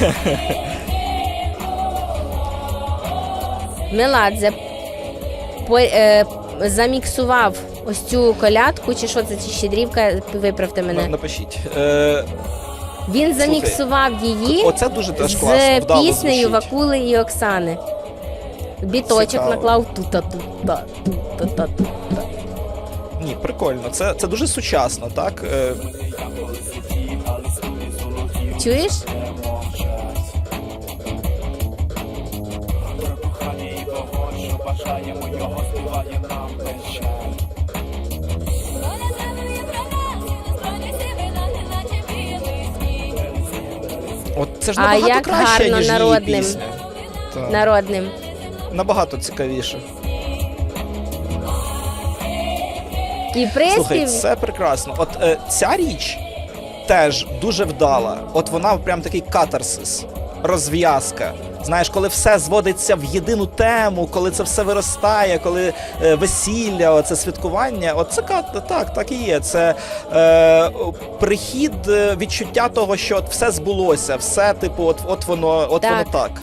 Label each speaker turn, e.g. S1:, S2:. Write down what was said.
S1: Меладзе по, е, заміксував ось цю колядку, чи що це, чи щедрівка, виправте мене.
S2: Напишіть. Е,
S1: Він заміксував її
S2: оце дуже теж
S1: з
S2: класно. вдало
S1: піснею
S2: звучить.
S1: Вакули і Оксани. Біточок
S2: Цікаво.
S1: наклав тута тута тута тута.
S2: Ні, прикольно. Це, це дуже сучасно, так? Е,
S1: Чуєш?
S2: От це ж
S1: А
S2: набагато
S1: як
S2: краще,
S1: гарно
S2: ніж її пісня. Так.
S1: Народним.
S2: Набагато цікавіше.
S1: І
S2: Слухай,
S1: приспів.
S2: це прекрасно. От е, ця річ теж дуже вдала. От вона прям такий катарсис, розв'язка. Знаєш, коли все зводиться в єдину тему, коли це все виростає, коли е, весілля, оце святкування, от це так, так і є. Це е, прихід е, відчуття того, що все збулося, все, типу, от, от воно, от
S1: Так.
S2: воно так.